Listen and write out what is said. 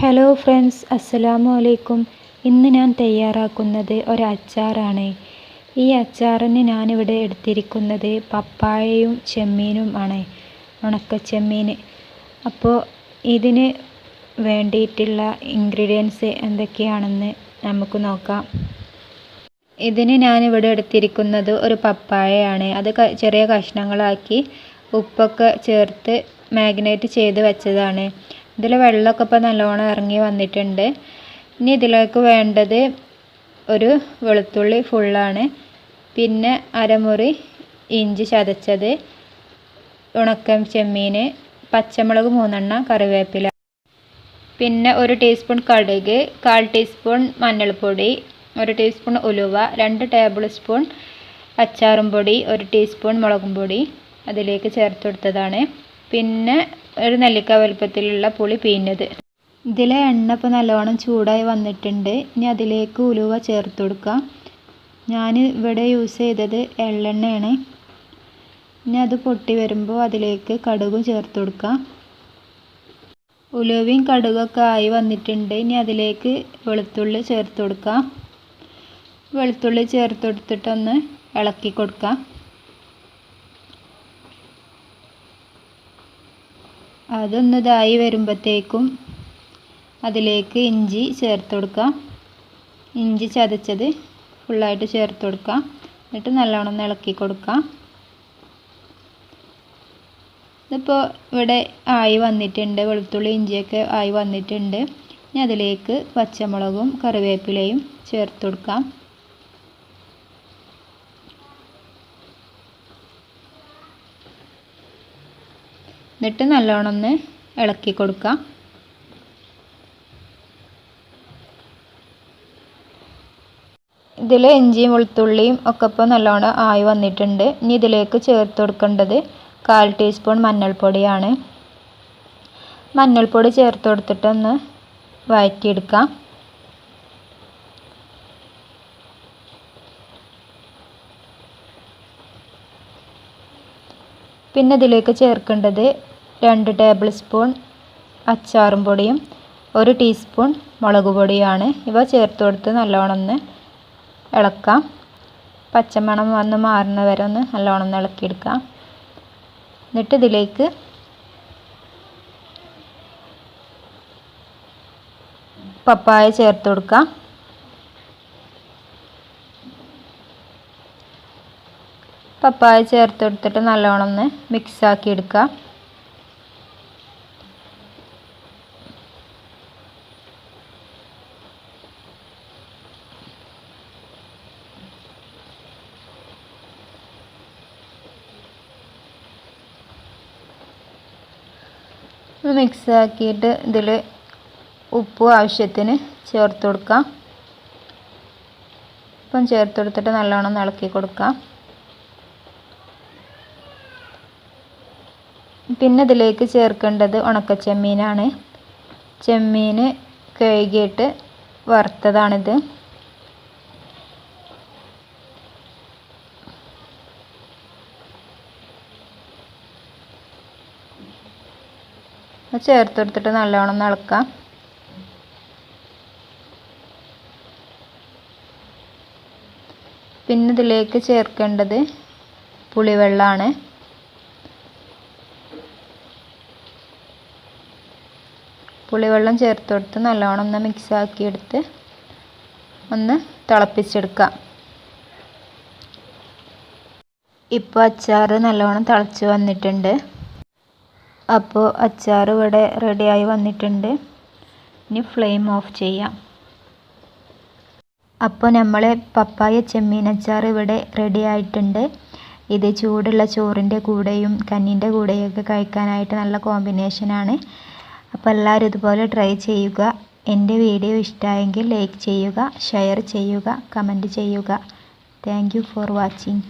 Hello friends അസ്സലാമു അലൈക്കും ഇന്ന് ഞാൻ തയ്യാറാക്കുന്നത് ഒരു അച്ചാറാണ്. ഈ അച്ചാറിന് ഞാനിവിടെ എടുത്തിരിക്കുന്നത് പപ്പായയും ചെമ്മീനും ആണ്. ഉണക്കച്ചെമ്മീൻ അപ്പോൾ ഇതിന് വേണ്ടിയിട്ടുള്ള ഇൻഗ്രീഡിയൻസ് എന്തൊക്കെയാണെന്ന് നമുക്ക് നോക്കാം. ഇതിന് ഞാനിവിടെ എടുത്തിരിക്കുന്നത് ഒരു പപ്പായയാണ്. അത് ചെറിയ കഷ്ണങ്ങളാക്കി ഉപ്പൊക്കെ ചേർത്ത് മാഗ്നേറ്റ് ചെയ്ത് വെച്ചതാണ്. ഇതിൽ വെള്ളമൊക്കെ ഇപ്പോൾ നല്ലോണം ഇറങ്ങി വന്നിട്ടുണ്ട്. ഇനി ഇതിലേക്ക് വേണ്ടത് ഒരു വെളുത്തുള്ളി ഫുള്ളാണ്. പിന്നെ അരമുറി ഇഞ്ചി ചതച്ചത് ഉണക്കം ചെമ്മീൻ പച്ചമുളക് മൂന്നെണ്ണം കറിവേപ്പില. പിന്നെ ഒരു ടീസ്പൂൺ കടുക് കാൽ ടീസ്പൂൺ മഞ്ഞൾപ്പൊടി ഒരു ടീസ്പൂൺ ഉലുവ രണ്ട് ടേബിൾ സ്പൂൺ അച്ചാറും പൊടി ഒരു ടീസ്പൂൺ മുളകും പൊടി അതിലേക്ക് ചേർത്ത് കൊടുത്തതാണ്. പിന്നെ ഒരു നെല്ലിക്ക വലുപ്പത്തിലുള്ള പുളി പിഴിഞ്ഞത് ഇതിലെ എണ്ണ ഇപ്പോൾ നല്ലോണം ചൂടായി വന്നിട്ടുണ്ട്. ഇനി അതിലേക്ക് ഉലുവ ചേർത്ത് കൊടുക്കാം. ഞാൻ ഇവിടെ യൂസ് ചെയ്തത് എള്ളെണ്ണയാണ്. ഇനി അത് പൊട്ടി വരുമ്പോൾ അതിലേക്ക് കടുകും ചേർത്ത് കൊടുക്കാം. ഉലുവയും കടുകൊക്കെ ആയി വന്നിട്ടുണ്ട്. ഇനി അതിലേക്ക് വെളുത്തുള്ളി ചേർത്ത് കൊടുക്കാം. വെളുത്തുള്ളി ചേർത്ത് കൊടുത്തിട്ടൊന്ന് ഇളക്കി കൊടുക്കാം. അതൊന്ന് ഇതായി വരുമ്പോഴത്തേക്കും അതിലേക്ക് ഇഞ്ചി ചേർത്ത് കൊടുക്കാം ഇഞ്ചി ചതച്ചത് ഫുള്ളായിട്ട് ചേർത്ത് കൊടുക്കാം എന്നിട്ട് നല്ലോണം ഒന്ന് ഇളക്കി കൊടുക്കാം ഇതിപ്പോൾ ഇവിടെ ആയി വന്നിട്ടുണ്ട്. വെളുത്തുള്ളി ഇഞ്ചിയൊക്കെ ആയി വന്നിട്ടുണ്ട്. ഇനി അതിലേക്ക് പച്ചമുളകും കറിവേപ്പിലയും ചേർത്ത് കൊടുക്കാം. എന്നിട്ട് നല്ലോണം ഒന്ന് ഇളക്കി കൊടുക്കുക ഇതിൽ ഇഞ്ചിയും വെളുത്തുള്ളിയും ഒക്കെ ഇപ്പോൾ നല്ലോണം ആയി വന്നിട്ടുണ്ട്. ഇനി ഇതിലേക്ക് ചേർത്ത് കൊടുക്കേണ്ടത് കാൽ ടീസ്പൂൺ മഞ്ഞൾപ്പൊടിയാണ്. മഞ്ഞൾപ്പൊടി ചേർത്ത് കൊടുത്തിട്ടൊന്ന് വഴറ്റിയെടുക്കാം. പിന്നെ ഇതിലേക്ക് ചേർക്കേണ്ടത് രണ്ട് ടേബിൾ സ്പൂൺ അച്ചാറും പൊടിയും ഒരു ടീസ്പൂൺ മുളക് പൊടിയാണ്. ഇവ ചേർത്ത് കൊടുത്ത് നല്ലോണം ഒന്ന് ഇളക്കാം. പച്ചമണം വന്ന് മാറുന്ന വരെ ഒന്ന് നല്ലോണം ഒന്ന് ഇളക്കിയെടുക്കാം. എന്നിട്ട് ഇതിലേക്ക് പപ്പായ ചേർത്ത് കൊടുക്കാം. പപ്പായ ചേർത്ത് കൊടുത്തിട്ട് നല്ലോണം ഒന്ന് മിക്സാക്കി എടുക്കുക മിക്സ് ആക്കിയിട്ട് ഇതിൽ ഉപ്പ് ആവശ്യത്തിന് ചേർത്ത് കൊടുക്കാം. ഉപ്പും ചേർത്ത് കൊടുത്തിട്ട് നല്ലോണം ഇളക്കി കൊടുക്കാം. പിന്നെ ഇതിലേക്ക് ചേർക്കേണ്ടത് ഉണക്ക ചെമ്മീനാണ് ചെമ്മീൻ കഴുകിയിട്ട് വറുത്തതാണിത്. ചേർത്ത് കൊടുത്തിട്ട് നല്ലോണം ഇളക്കാം. പിന്നെ ഇതിലേക്ക് ചേർക്കേണ്ടത് പുളിവെള്ളമാണ് പുളിവെള്ളം ചേർത്ത് കൊടുത്ത് നല്ലോണം ഒന്ന് മിക്സ് ആക്കി എടുത്ത് ഒന്ന് തിളപ്പിച്ചെടുക്കാം. ഇപ്പോൾ അച്ചാർ നല്ലോണം തിളച്ച് വന്നിട്ടുണ്ട്. അപ്പോൾ അച്ചാർ ഇവിടെ റെഡിയായി വന്നിട്ടുണ്ട്. ഇനി ഫ്ലെയിം ഓഫ് ചെയ്യാം. അപ്പോൾ നമ്മൾ പപ്പായ ചെമ്മീൻ അച്ചാർ ഇവിടെ റെഡി ആയിട്ടുണ്ട്. ഇത് ചൂടുള്ള ചോറിന്റെ കൂടെയും കഞ്ഞിന്റെ കൂടെയൊക്കെ കഴിക്കാനായിട്ട് നല്ല കോമ്പിനേഷനാണ് അപ്പോൾ എല്ലാവരും ഇതുപോലെ ട്രൈ ചെയ്യുക. എന്റെ വീഡിയോ ഇഷ്ടമായെങ്കിൽ ലൈക്ക് ചെയ്യുക ഷെയർ ചെയ്യുക കമന്റ് ചെയ്യുക. Thank for watching